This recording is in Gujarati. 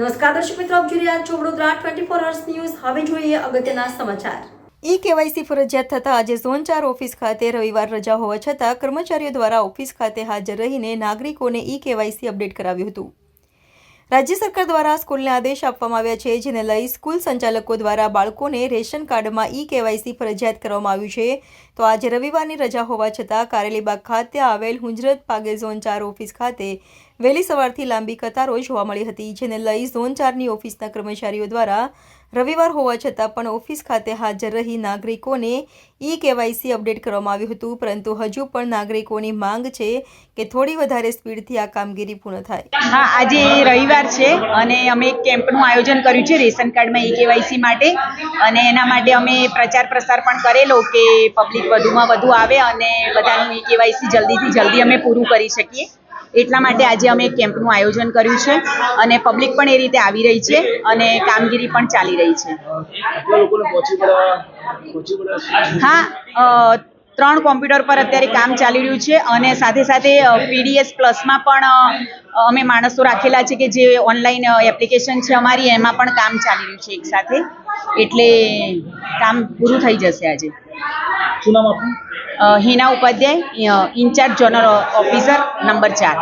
દર્શક મિત્રો, આપ જોઈ રહ્યા છો Vadodara twenty four hours news હવે જોઈએ અગત્યના સમાચાર. ઈ કેવાયસી ફરજિયાત થતાં આજે ઝોન ચાર ઓફિસ ખાતે રવિવાર રજા હોવા છતાં કર્મચારીઓ દ્વારા ઓફિસ ખાતે હાજર રહીને નાગરિકોને ઈ કેવાયસી અપડેટ કરાવ્યું હતું. રાજ્ય સરકાર દ્વારા સ્કૂલને આદેશ આપવામાં આવ્યા છે, જેને લઈ સ્કૂલ સંચાલકો દ્વારા બાળકોને રેશન કાર્ડમાં ઈ કેવાયસી ફરજિયાત કરવામાં આવ્યું છે. તો આજે રવિવારની રજા હોવા છતાં કારેલીબાગ ખાતે આવેલ હુંજરત પાગે ઝોન ચાર ઓફિસ ખાતે વહેલી સવારથી લાંબી કતારો જોવા મળી હતી, જેને લઈ ઝોન ચારની ઓફિસના કર્મચારીઓ દ્વારા રવિવાર હોવા છતાં પણ ઓફિસ ખાતે હાજર રહી નાગરિકોને ઈ કેવાયસી અપડેટ કરવામાં આવ્યું હતું, પરંતુ હજુ પણ નાગરિકોની માંગ છે કે થોડી વધારે સ્પીડથી આ કામગીરી પૂર્ણ થાય. હા, આજે રવિવાર છે અને અમે એક કેમ્પનું આયોજન કર્યું છે રેશન કાર્ડમાં ઈ કેવાયસી માટે. અને એના માટે અમે પ્રચાર પ્રસાર પણ કરેલો કે પબ્લિક વધુમાં વધુ આવે અને બધાનું ઈ કેવાયસી જલ્દીથી જલ્દી અમે પૂરું કરી શકીએ. એટલા માટે આજે અમે એક કેમ્પનું આયોજન કર્યું છે અને પબ્લિક પણ એ રીતે આવી રહી છે અને કામગીરી પણ ચાલી રહી છે. હા ત્રણ કોમ્પ્યુટર પર અત્યારે કામ ચાલી રહ્યું છે અને સાથે સાથે પીડીએસ પ્લસમાં પણ અમે માણસો રાખેલા છે કે જે ઓનલાઈન એપ્લિકેશન છે અમારી એમાં પણ કામ ચાલી રહ્યું છે એકસાથે એટલે કામ પૂરું થઈ જશે આજે. શું નામ આપનું? અ, Hina Upadhyay incharge general officer number ચાર.